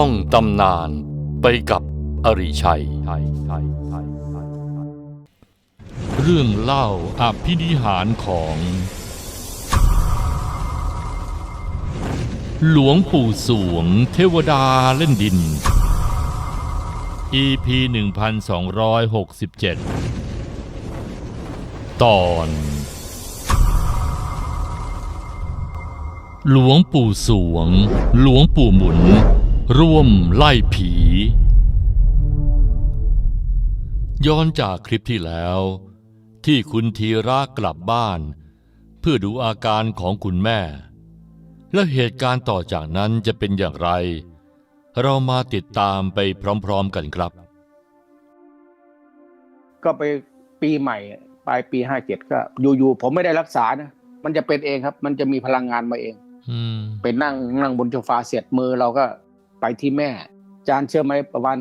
ท่องตำนานไปกับอริชัย เรื่องเล่าอภินิหารของ หลวงปู่สวงเทวดาเล่นดิน EP 1267 ตอน หลวงปู่สวง หลวงปู่หมุน ร่วมไล่ผี ย้อนจากคลิปที่แล้ว ที่คุณธีระกลับบ้าน เพื่อดูอาการของคุณแม่ และเหตุการณ์ต่อจากนั้นจะเป็นอย่างไร เรามาติดตามไปพร้อมๆกันครับ ก็ไปปีใหม่ปลายปีห้าเจ็ดก็อยู่ๆผมไม่ได้รักษานะมันจะเป็นเองครับ มันจะมีพลังงานมาเอง อืม ไปนั่งนั่งบนโซฟาเสียดมือเราก็ ไปที่แม่ จานเชื่อไหมประมาณ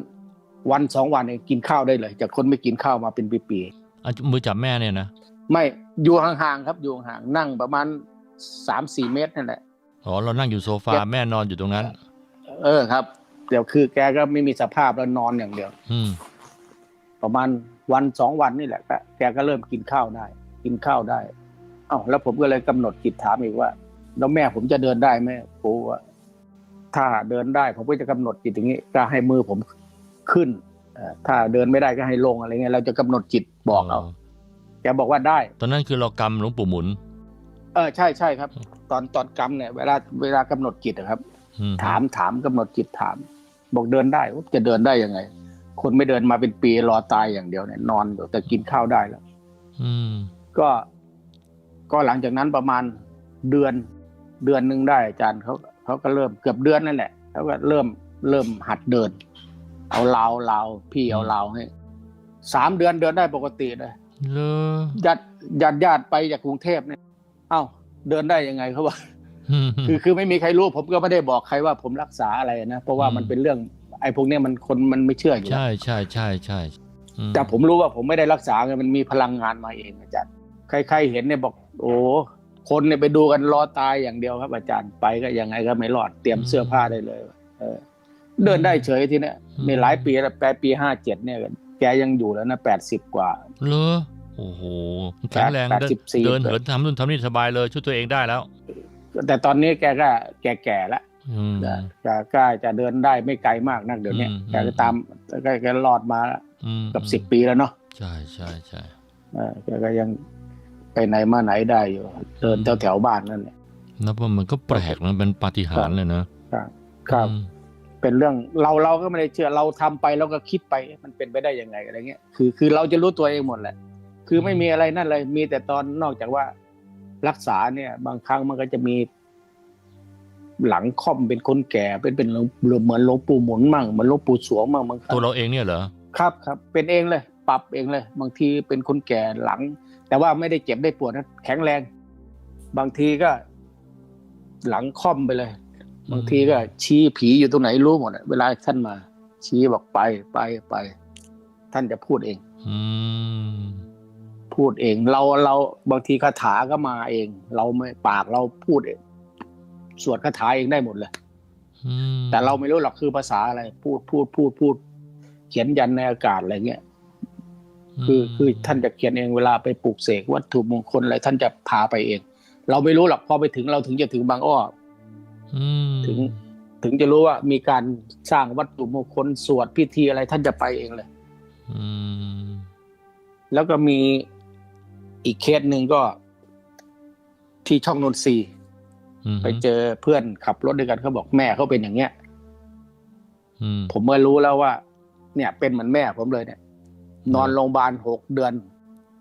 วันสองวันเองกินข้าวได้เลย จากคนไม่กินข้าวมาเป็นปีอะมือจับแม่เนี่ยนะๆไม่อยู่ห่างๆครับอยู่ห่างๆนั่งประมาณสามสี่เมตรนั่นแหละอ๋อเรานั่งอยู่โซฟาแกแม่นอนอยู่ตรงนั้น เออครับเดี๋ยวคือแกก็ไม่มีสภาพแล้วนอนอย่างเดียว อืมประมาณวันสองวันนี่แหละก็แกก็เริ่มกินข้าวได้ กินข้าวได้ เอ้าแล้วผมก็เลยกำหนดจิตถามอีกว่า แล้วแม่ผมจะเดินได้ไหมปู่ว่า ถ้าเดินได้ผมก็จะกำหนดจิตอย่างนี้ก็ให้มือผมขึ้นเอ่อถ้าเดินไม่ได้ก็ให้ลงอะไรเงี้ยเราจะกำหนดจิตบอกเอาแกบอกว่าได้ ตอนนั้นคือเรากำหลวงปู่หมุน เออใช่ใช่ครับ ตอนตอนกำเนี่ย เวลาเวลากำหนดจิตอะครับอืมถามถามกำหนดจิตถาม บอกเดินได้จะเดินได้ยังไง คนไม่เดินมาเป็นปีรอตายอย่างเดียวเนี่ยนอนอยู่แต่กินข้าวได้แล้วอืมก็ก็หลังจากนั้นประมาณเดือนเดือนหนึ่งได้อาจารย์เขา เขาก็เริ่มเกือบเดือนนั่นแหละเขาก็เริ่มเริ่มหัดเดิน เอาลาวลาวพี่เอาลาวให้สามเดือนเดินได้ปกติเลยเลอญาติญาติญาติไปจากกรุงเทพเนี่ย เอ้า เดินได้ยังไงเขาบอกอืมคือคือไม่มีใครรู้ผมก็ไม่ได้บอกใครว่าผมรักษาอะไรนะ เพราะว่าอืมมันเป็นเรื่อง ไอ้พวกเนี้ยมันคนมันไม่เชื่ออยู่แล้วใช่ใช่ใช่ใช่อืแต่ผมรู้ว่าผมไม่ได้รักษาไงมันมีพลังงานมาเองอาจารย์ใครๆเห็นเนี่ยบอก โอ้ คนเนี่ยไปดูกันรอตายอย่างเดียวครับ อาจารย์ไปก็ยังไงก็ไม่รอดเตรียมเสื้อผ้าได้เลย เออ เดินได้เฉยทีเนี้ยมีหลายปีแล้วแปลปีห้าเจ็ดเนี่ยแกยังอยู่แล้วนะแปดสิบกว่าเลอโอ้โหแข็งแรงแปดเดินสิบสี่เดินเหินทำนู่นทำนี่สบายเลยช่วยตัวเองได้แล้ว แต่ตอนนี้แกก็แก่ๆแล้วอืมแกก็จะเดินได้ไม่ไกลมากนักเดี๋ยวนี้อืมแกก็ตามแกแกรอดมาแล้วอืมเกับสิบปีแล้วเนาะใช่ใช่ใช่เออแกก็ยัง ไปไหนมาไหนได้อยู่ เดินแถวแถวๆบ้านนั่นแหละนับว่ามันก็แปลกนะเป็นปาฏิหาริย์เลยนะครับครับอืมเป็นเรื่องเราเราก็ไม่ได้เชื่อเราทำไปเราก็คิดไปมันเป็นไปได้ยังไงอะไรเงี้ยคือคือเราจะรู้ตัวเองหมดแหละ คือไม่มีอะไรนั่นเลย มีแต่ตอนนอกจากว่ารักษาเนี่ย บางครั้งมันก็จะมี หลังค่อมเป็นคนแก่เป็นเป็นหลวงเหมือนหลวงปู่หมุนมั่งเหมือนหลวงปู่สวงมั่งบางครั้ตัวงเราเองเนี่ยเหรอครับครับ เป็นเองเลย ปรับเองเลย บางทีเป็นคนแก่หลัง แต่ว่าไม่ได้เจ็บได้ปวดนะแข็งแรง บางทีก็ หลังค่อมไปเลย บางทีก็ชี้ผีอยู่ตรงไหนรู้หมดอะเวลาท่านมา ชี้บอกไปไปไป ท่านจะพูดเองอืมพูดเอง เราเราบางทีคาถาก็มาเอง เราไม่ปากเราพูดเองสวดคาถาเองได้หมดเลยอืมแต่เราไม่รู้หรอกคือภาษาอะไร พูดพูดพูดพูด เขียนยันในอากาศอะไรเงี้ย คือคือท่านจะเขียนเองเวลาไปปลูกเสกวัตถุมงคลอะไรท่านจะพาไปเอง เราไม่รู้หรอกพอไปถึงเราถึงจะถึงบางอ้ออืมถึงถึงจะรู้ว่ามีการสร้างวัตถุมงคลสวดพิธีอะไรท่านจะไปเองเลยอืมแล้วก็มีอีกเคสหนึ่งก็ ที่ช่องนนทรีย์อืมไปเจอเพื่อนขับรถด้วยกันเขาบอกแม่เขาเป็นอย่างเงี้ยอืมผมเมื่อรู้แล้วว่า เนี่ย เป็นเหมือนแม่ผมเลยเนี่ย นอนโรงพยาบาลหกเดือน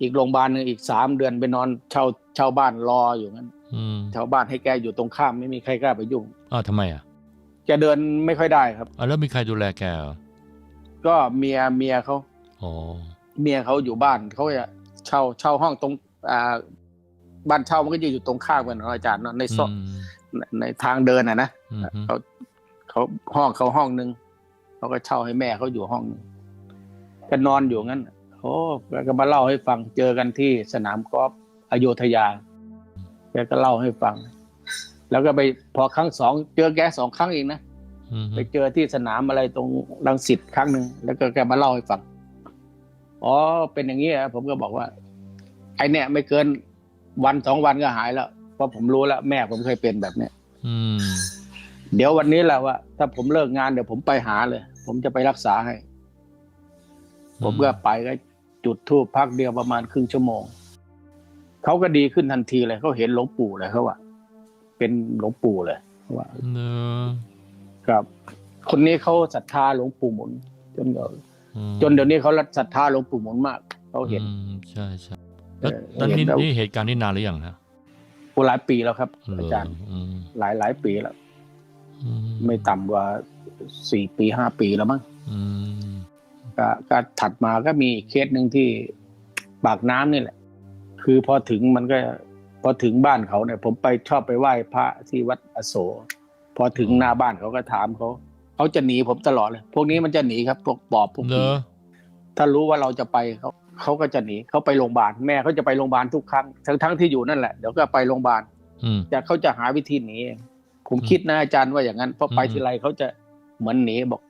อีกโรงพยาบาลหนึ่งอีกสามเดือนไปนอนเช่าเช่าบ้านรออยู่งั้นอืมชาวบ้านให้แกอยู่ตรงข้ามไม่มีใครกล้าไปยุ่งอ้าวทำไมอะแกเดินไม่ค่อยได้ครับอะแล้วมีใครดูแลแกเหรอก็เมียเมียเขาอ๋อเมียเขาอยู่บ้านเขาจะเช่าเช่าห้องตรงอ่าบ้านเช่ามันก็จะอยู่ตรงข้ามกันเนาะอาจารย์เนาะในซอกอืมในในทางเดินอะนะอืมเขาเขาห้องเขาห้องหนึ่งเขาก็เช่าให้แม่เขาอยู่ห้องหนึง ก็นอนอยู่งั้น โอ้แกก็มาเล่าให้ฟังเจอกันที่สนามกอล์ฟอโยธยาแกก็เล่าให้ฟัง แล้วก็ไปพอครั้งสองเจอแกสองครั้งเองนะอืมไปเจอที่สนามอะไรตรงรังสิตครั้งหนึ่งแล้วก็แกมาเล่าให้ฟังอ๋อเป็นอย่างนี้เหรอผมก็บอกว่า ไอเนี่ยไม่เกินวันสองวันก็หายแล้วเพราะผมรู้แล้วแม่ผมเคยเป็นแบบเนี้ยอืมเดี๋ยววันนี้แหละว่า ถ้าผมเลิกงานเดี๋ยวผมไปหาเลย ผมจะไปรักษาให้ ผมก็ไปก็จุดทูปพักเดียวประมาณครึ่งชั่วโมงเขาก็ดีขึ้นทันทีเลยเขาเห็นหลวงปู่เลยเขาว่าเป็นหลวงปู่เลยเขาว่าเนอะครับ คนนี้เขาศรัทธาหลวงปู่หมุน จนเดี๋ยวอืมจนเดี๋ยวนี้เขาศรัทธาหลวงปู่หมุนมากเขาเห็นอืมใช่ใช่แล้วเออตอนนี้เห็นแล้วนี่เหตุการณ์นี้นานหรือยังฮะโอ้หลายปีแล้วครับเหอาจารย์อืมหลายหลายปีแล้วอืไม่ต่ำกว่าสี่ปีห้าปีแล้วมั้งอืม ก็ก็ถัดมาก็มีอีกเคสหนึ่งที่ปากน้ำนี่แหละ คือพอถึงมันก็พอถึงบ้านเขาเนี่ย ผมไปชอบไปไหว้พระที่วัดอโศกพอถึงหน้าบ้านเขาก็ถามเขาเขาจะหนีผมตลอดเลย พวกนี้มันจะหนีครับพวกปอบพวกเนผีอะถ้ารู้ว่าเราจะไปเขาเขาก็จะหนีเขาไปโรงพยาบาลแม่เขาจะไปโรงพยาบาลทุกครั้งทั้งทั้งที่อยู่นั่นแหละเดี๋ยวก็ไปโรงพยาบาลอืมจะเขาจะหาวิธีหนีเองผมอืมคิดนะอาจารย์ว่าอย่างนั้นเพราะไปอืมทีไรเขาจะเหมือนหนีบอก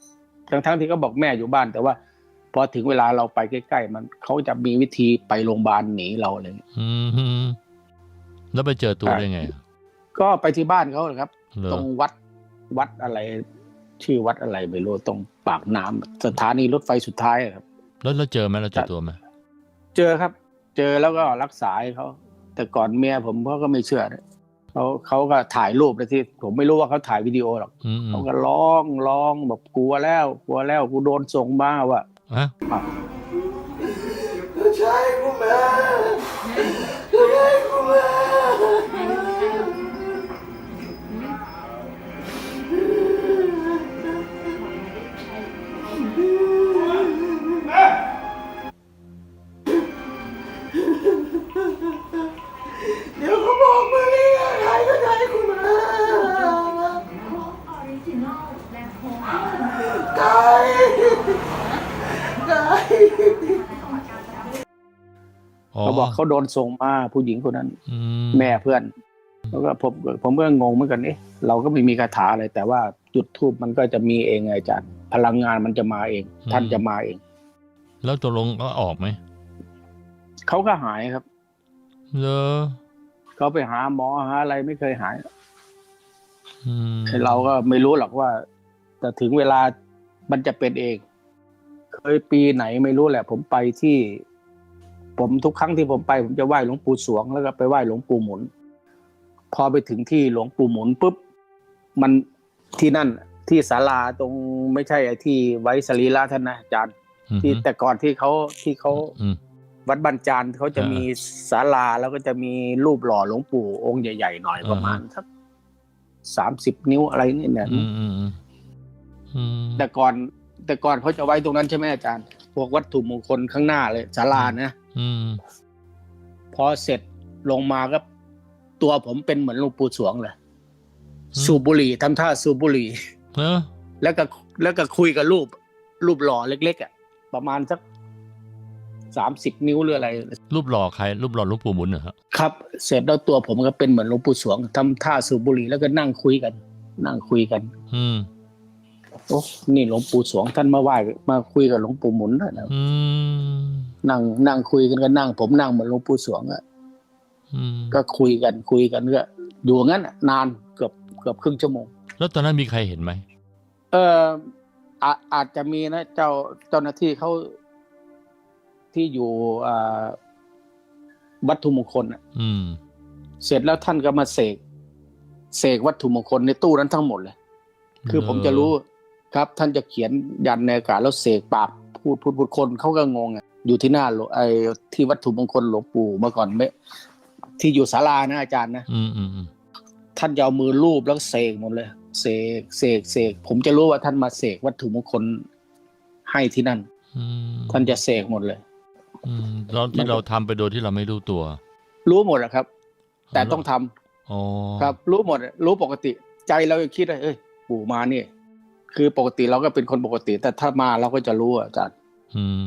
ทั้งทั้งที่เขาบอกแม่อยู่บ้าน แต่ว่า พอถึงเวลาเราไปใกล้ ๆ มันเขาจะมีวิธีไปโรงพยาบาลหนีเราอะไรอย่างเงี้ยอืมฮึแล้วไปเจอตัวได้ไง ก็ไปที่บ้านเขาเลยครับเหรอตรงวัดวัดอะไร ชื่อวัดอะไรไม่รู้ตรงปากน้ำสถานีรถไฟสุดท้ายอะครับ แล้วเราเจอไหมเราเจอตัวไหมเจอครับ เจอแล้วก็รักษาให้เขาแต่ก่อนเมียผมเขาก็ไม่เชื่อนะเขาเขาก็ถ่ายรูปไปที่ ผมไม่รู้ว่าเขาถ่ายวิดีโอหรอกอืมอืเขามก็ร้องร้องแบบกลัวแล้ว กลัวแล้วกูโดนส่งมาว่ะ ฮะใช่กูแม่ใช่กูแม่ เขาบอกเขาโดนส่งมาผู้หญิงคนนั้นอืแม่เพื่อน แล้วก็ผมผมก็งงเหมือนกันเอ๊ะเราก็ไม่มีคาถาอะไร แต่ว่าจุดทูบมันก็จะมีเองไงอาจารย์ พลังงานมันจะมาเอง ท่านจะมาเอง แล้วตกลงก็ออกไหมเขาก็หายครับเหรอเขาไปหาหมอหาอะไรไม่เคยหายอืมเราก็ไม่รู้หรอกว่า แต่ถึงเวลามันจะเป็นเอง เคยปีไหนไม่รู้แหละ ผมไปที่ ผมทุกครั้งที่ผมไปผมจะไหว้หลวงปู่สวงแล้วก็ไปไหว้หลวงปู่หมุน พอไปถึงที่หลวงปู่หมุนปุ๊บมันที่นั่นที่ศาลาตรงไม่ใช่ไอ้ที่ไว้สรีระท่านนะอาจารย์อืมที่แต่ก่อนที่เขาที่เขาอืมวัดบันจานเขาจะอ่ามีมีศาลาแล้วก็จะมีรูปหล่อหลวงปู่องค์ใหญ่ๆหน่อยอ่าประมาณสักสามสิบนิ้วอะไรนี่เนี่ยอืมอืมอืมอืมแต่ก่อนแต่ก่อนเขาจะไว้ตรงนั้นใช่ไหมอาจารย์ พวกวัตถุมงคลข้างหน้าเลยศาลานะ อืม พอเสร็จลงมาก็ตัวผมเป็นเหมือนหลวงปู่สวงเลยสูบบุหรี่ทำท่าสูบบุหรี่เนอะแล้วก็แล้วก็คุยกับรูป รูปหล่อเล็ก ๆอะประมาณสักสามสิบนิ้วหรืออะไร รูปหล่อใคร รูปหล่อหลูกปู่หมุนเหรอฮะครับ เสร็จแล้วตัวผมก็เป็นเหมือนหลวงปู่สวงทำท่าสูบบุหรี่แล้วก็นั่งคุยกัน นั่งคุยกัน อืมโอ้นี่หลวงปู่สวงท่านมาไหว้มาคุยกับหลวงปู่หมุนด้วยนะอืม นั่งนั่งคุยกันก็นั่ง ผมนั่งเหมือนหลวงปู่สวงอะอืมก็คุยกันคุยกันก็อยู่อย่างนั้นน่ะนานเกือบเกือบครึ่งชั่วโมง แล้วตอนนั้นมีใครเห็นไหมเอออาอาจจะมีนะเจ้าเจ้าหน้าที่เขาที่อยู่อ่าวัตถุมงคลน่ะอืมเสร็จแล้วท่านก็มาเสกเสกวัตถุมงคลในตู้นั้นทั้งหมดเลย คือผมจะรู้ครับ ท่านจะเขียนยันในอากาศแล้วเสกปากพูดพูดพูดคนเขาก็งงอะ อยู่ที่หน้าหลวงไอ้ที่วัตถุมงคลหลวงปู่เมื่อก่อนไม่ที่อยู่ศาลานะอาจารย์นะอืมอืมอืมท่านจะเอามือลูบแล้วเสกหมดเลย เสกเสกเสกผมจะรู้ว่าท่านมาเสกวัตถุมงคลให้ที่นั่นอืมท่านจะเสกหมดเลยอืมแล้วที่เราทำไปโดยที่เราไม่รู้ตัว รู้หมดแหละครับ แต่ต้องทำอ๋อครับ รู้หมด รู้ปกติ ใจเรายังคิดว่าเอ้ยปู่มาเนี่ยคือปกติเราก็เป็นคนปกติ แต่ถ้ามาเราก็จะรู้อะอาจารย์ อืม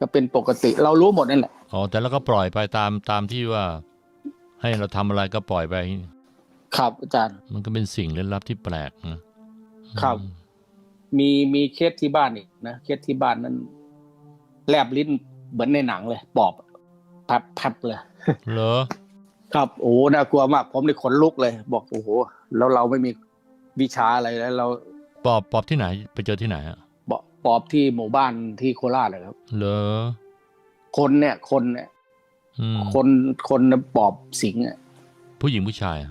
ก็เป็นปกติเรารู้หมดนั่นแหละอ๋อแต่เราก็ปล่อยไปตามตามที่ว่า ให้เราทำอะไรก็ปล่อยไป ครับอาจารย์ มันก็เป็นสิ่งลึกลับที่แปลกนะครับ มีมีเคสที่บ้านอีกนะเคสที่บ้านนั้นแลบลิ้นเหมือนในหนังเลย ปอบแผบแผบเลย เหรอ ครับโอ้โหน่ากลัวมาก ผมเลยขนลุกเลย บอกโอ้โหแล้วเราไม่มีวิชาอะไรแล้วเรา ปอบปอบที่ไหน ไปเจอที่ไหนอะ ปอบปอบที่หมู่บ้านที่โคราชเลยครับ เหรอ คนเนี่ย คนเนี่ยอืมคนคนปอบสิงอะผู้หญิงผู้ชายอะ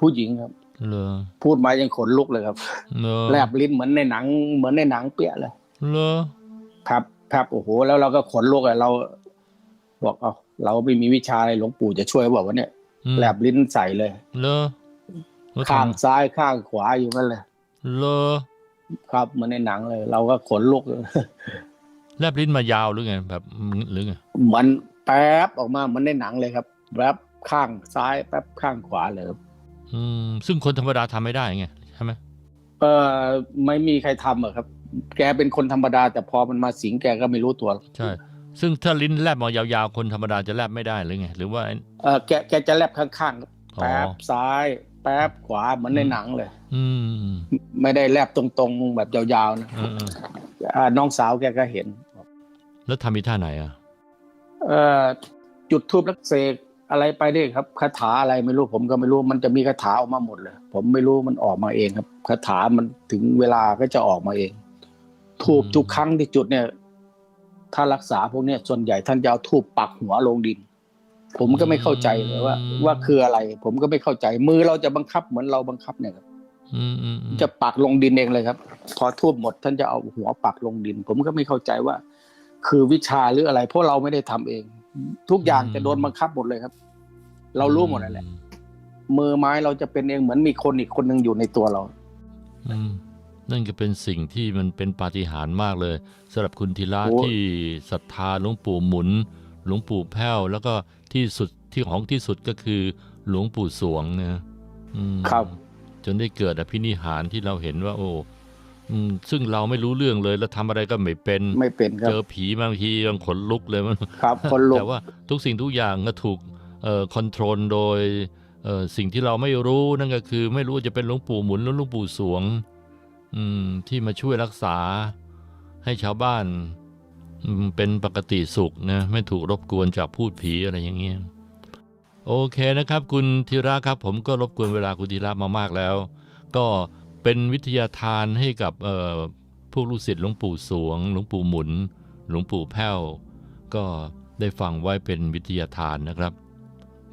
ผู้หญิงครับเหรอพูดมายังขนลุกเลยครับเหรอแลบลิ้นเหมือนในหนัง เหมือนในหนังเปี้ยเลยเหรอครับครับโอ้โห แล้วเราก็ขนลุกเลยเรา บอกเอาเราไม่มีวิชาอะไรหลวงปู่จะช่วยบอกว่าเนี่ยอืมแลบลิ้นใส่เลยเหรอแล้วข้างทำซ้ายข้างขวาอยู่นั่นเลยเหรอ ครับเหมือนในหนังเลย เราก็ขนลุกเลยแลบลิ้นมายาวหรือไงแบบหรือไงเหมือนแป๊บออกมาเหมือนในหนังเลยครับแป๊บข้างซ้ายแป๊บข้างขวาเลยครับอืมซึ่งคนธรรมดาทำไม่ได้ไงใช่ไหมเออไม่มีใครทำอะครับ แกเป็นคนธรรมดา แต่พอมันมาสิงแกก็ไม่รู้ตัวใช่ ซึ่งถ้าลิ้นแลบมายาวๆคนธรรมดาจะแลบไม่ได้หรือไงหรือว่าเออแกแกจะแลบข้างๆครับอ๋อแป๊บซ้าย แป๊บขวาเหมือนในหนังเลย อืมไม่ได้แลบตรงๆแบบยาวๆนะเออเอออ่าน้องสาวแกก็เห็น แล้วทำมีท่าไหนอะ เอ่อจุดทูบรักเสกอะไรไปได้ครับคาถาอะไรไม่รู้ผมก็ไม่รู้มันจะมีคาถาออกมาหมดเลย ผมไม่รู้มันออกมาเองครับคาถามันถึงเวลาก็จะออกมาเอง ทูบอืม ทุกครั้งที่จุดเนี่ย ถ้ารักษาพวกเนี้ยส่วนใหญ่ท่านจะเอาทูบปักหัวลงดิน ผมก็ไม่เข้าใจเลยว่า ว่าคืออะไร ผมก็ไม่เข้าใจ มือเราจะบังคับเหมือนเราบังคับเนี่ยครับอืมอืมอืมจะปักลงดินเองเลยครับ พอทูบหมดท่านจะเอาหัวปักลงดิน ผมก็ไม่เข้าใจว่า คือวิชาหรืออะไร เพราะเราไม่ได้ทำเอง ทุกอย่างจะโดนบังคับหมดเลยครับ เรารู้หมดนั่นแหละมือไม้เราจะเป็นเองเหมือนมีคนอีกคนหนึ่งอยู่ในตัวเรา อืมนั่นก็เป็นสิ่งที่มันเป็นปาฏิหาริย์มากเลยสำหรับคุณธีระโอ้ที่ศรัทธาหลวงปู่หมุน หลวงปู่แพ้วแล้วก็ที่สุดที่ของที่สุดก็คือหลวงปู่สวงนะอืมครับ จนได้เกิดอภินิหารที่เราเห็นว่า โอ้อืมซึ่งเราไม่รู้เรื่องเลยแล้วทำอะไรก็ไม่เป็นไม่เป็นครัเจบอผีบางทียังขนลุกเลยมันครับคนลุกแต่ว่าทุกสิ่งทุกอย่างก็ถูกเอ่อคอนโทรลโดยเอ่อสิ่งที่เราไม่รู้นั่นก็คือ ไม่รู้ว่าจะเป็นหลวงปู่หมุนหรือหลวงปู่สวง อืมที่มาช่วยรักษาให้ชาวบ้านอืม เป็นปกติสุขนะไม่ถูกรบกวนจากพูดผีอะไรอย่างเงี้ยโอเคนะครับคุณธีระครับ ผมก็รบกวนเวลาคุณธีระมามากแล้ว ก็เป็นวิทยาทานให้กับเอ่อพวกลูกศิษย์หลวงปู่สวง หลวงปู่หมุน หลวงปู่แพ้ว ก็ได้ฟังไว้เป็นวิทยาทานนะครับ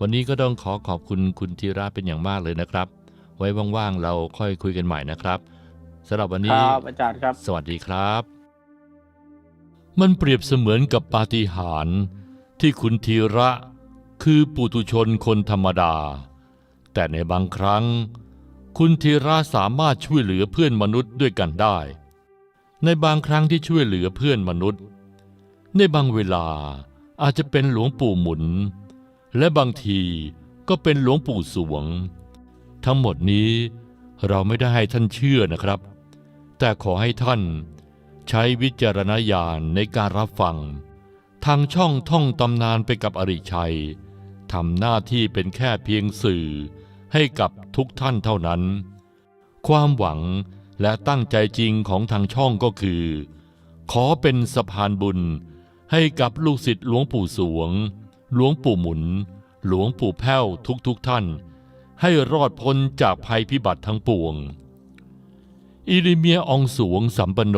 วันนี้ก็ต้องขอขอบคุณคุณธีระเป็นอย่างมากเลยนะครับ ไว้ว่างๆเราค่อยคุยกันใหม่นะครับสำหรับวันคนี้รับอาจารย์ครับสวัสดีครับ มันเปรียบเสมือนกับปาฏิหาริย์ที่คุณธีระคือปุถุชนคนธรรมดา แต่ในบางครั้ง คุณธีระสามารถช่วยเหลือเพื่อนมนุษย์ด้วยกันได้ ในบางครั้งที่ช่วยเหลือเพื่อนมนุษย์ ในบางเวลาอาจจะเป็นหลวงปู่หมุน และบางทีก็เป็นหลวงปู่สวง ทั้งหมดนี้เราไม่ได้ให้ท่านเชื่อนะครับ แต่ขอให้ท่าน ใช้วิจารณญาณในการรับฟัง ทางช่องท่องตำนานไปกับอริชัยทำหน้าที่เป็นแค่เพียงสื่อให้กับทุกท่านเท่านั้น ความหวังและตั้งใจจริงของทางช่องก็คือ ขอเป็นสะพานบุญให้กับลูกศิษย์หลวงปู่สวง หลวงปู่หมุน หลวงปู่แพ้วทุกๆทท่าน ให้รอดพ้นจากภัยพิบัติทั้งปวง อิริเมียอองสวงสัมปโน